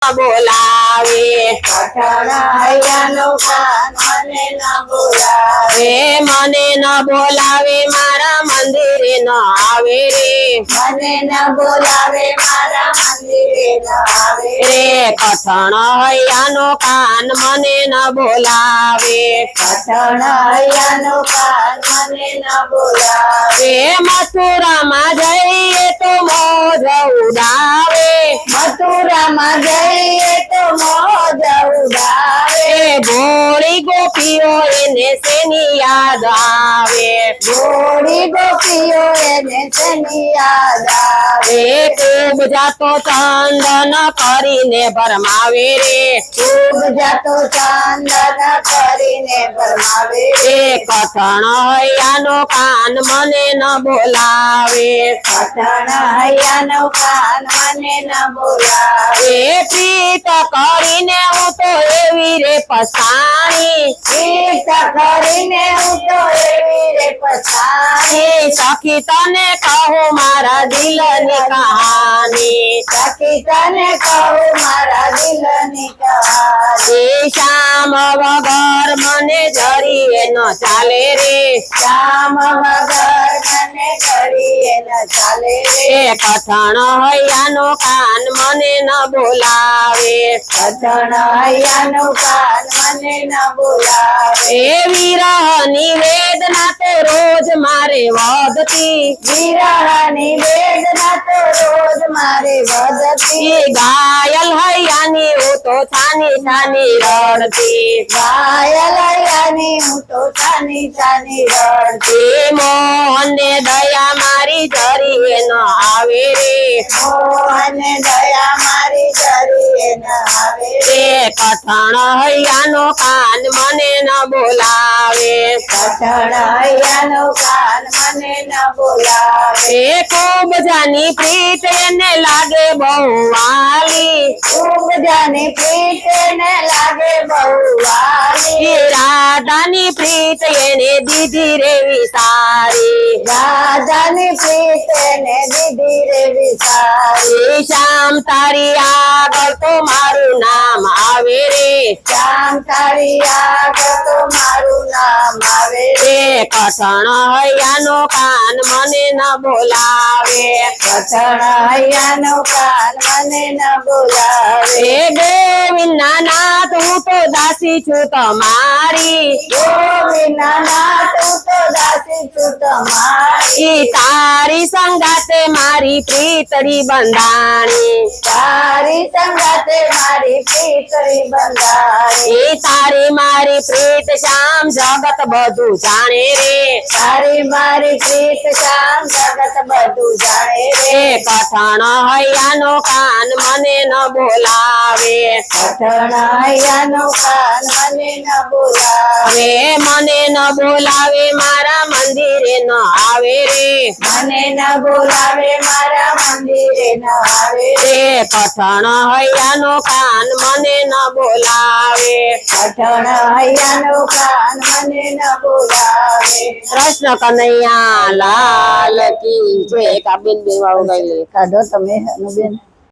બોલાવે. મને ન બોલાવે મારા મંદિરે ન આવે રે. મને ન બોલાવે મારા મંદિરે ન આવે. રે કઠણ હૈયાનો કાન મને ન બોલાવે. કઠણાયાનું કાન મને ન બોલાવે. મથુરામાં જઈએ તો મોજ ઉડાવે. મથુરામાં જઈએ એ ગોપીઓ એને શેની યાદ આવે? ગોળી ગોપીઓ એને તેની યાદ આવે? ખૂબ જાતો ચંદન કરીને ભરમાવે રે. ખૂબ જાતો ચાંદન કરીને કથણ હૈયાનો કાન મને ન બોલાવે. કઠણાયાનું કાન મને ન બોલાવે. એ પ્રીત કરીને હું તો એવી રે પસાણી ચિત્ત કરીને હું તો એવી રે પસાણી સખી તને કહું મારા દિલની કહાની. સખી તને કહું મારા દિલની કહાની. શ્યામ વગર મને જરીએ ન ચાલે રે. શ્યામ વગર એ કથણ હૈયાનો કાન મને ન બોલાવે. કઠણાયાનું કાન મને ન બોલાવે. એ વિરહની વેદના તો રોજ મારે વધતી. વિરહની વેદના તો રોજ મારે વધતી. ઘાયલ હૈયાની હું તો છાની છાની રડતી ઘાયલયાની હું તો છાની છાની રડતી મોહને દયા મારી જરીએ ન આવે રે. મોહન દયા મારી કરીએ ન આવે રે. કઠણ હૈયાનો કાન મને ન બોલાવે. કઠણાયાનું કાન મને ન બોલાવે. એ ખૂબ જાની પ્રીત એને લાગે બહુ વાલી ખૂબ જાની પ્રીત એને લાગે બહુ વાલી રાધાની પ્રીત એને દીધી રે વિસારી રાજાની પ્રીત એને દીધી રે વિસારી એ શ્યામ તારી આગળ તો મારું નામ આવે રે. શ્યામ તારી આગળ તો મારું નામ કથણ હૈયાનો કાન મને ન બોલાવે. કઠણાયાનું કાન મને ન બોલાવે. ગોવિંદના નાથ હું તો દાસી છું તમારી. ગોવિંદના નાથ તું તો દાસી છું તમારી. તારી સંગાતે મારી પ્રીતરી બંધાણી. તારી સંગાતે મારી પ્રીતરી બંધારી. એ તારી મારી પ્રીત શ્યામ જગત બધું જાણે રે. તારી મારી પ્રીત શ્યામ જગત બધું જાણે રે. કઠણ હૈયાનો કાન મને ન બોલાવે. કઠણાયાનું કાન મને ન બોલાવે. મને ન બોલાવે મારા મંદિરે મને ન બોલાવે મારા મંદિરે ન આવે એ કથણ હૈયાનો કાન મને ન બોલાવે. કઠણાયાનું કાન મને ન બોલાવે. કૃષ્ણ કનૈયા લાલ કી જય. કાબિન બેન ગઈ કાઢો તમે અનુબેન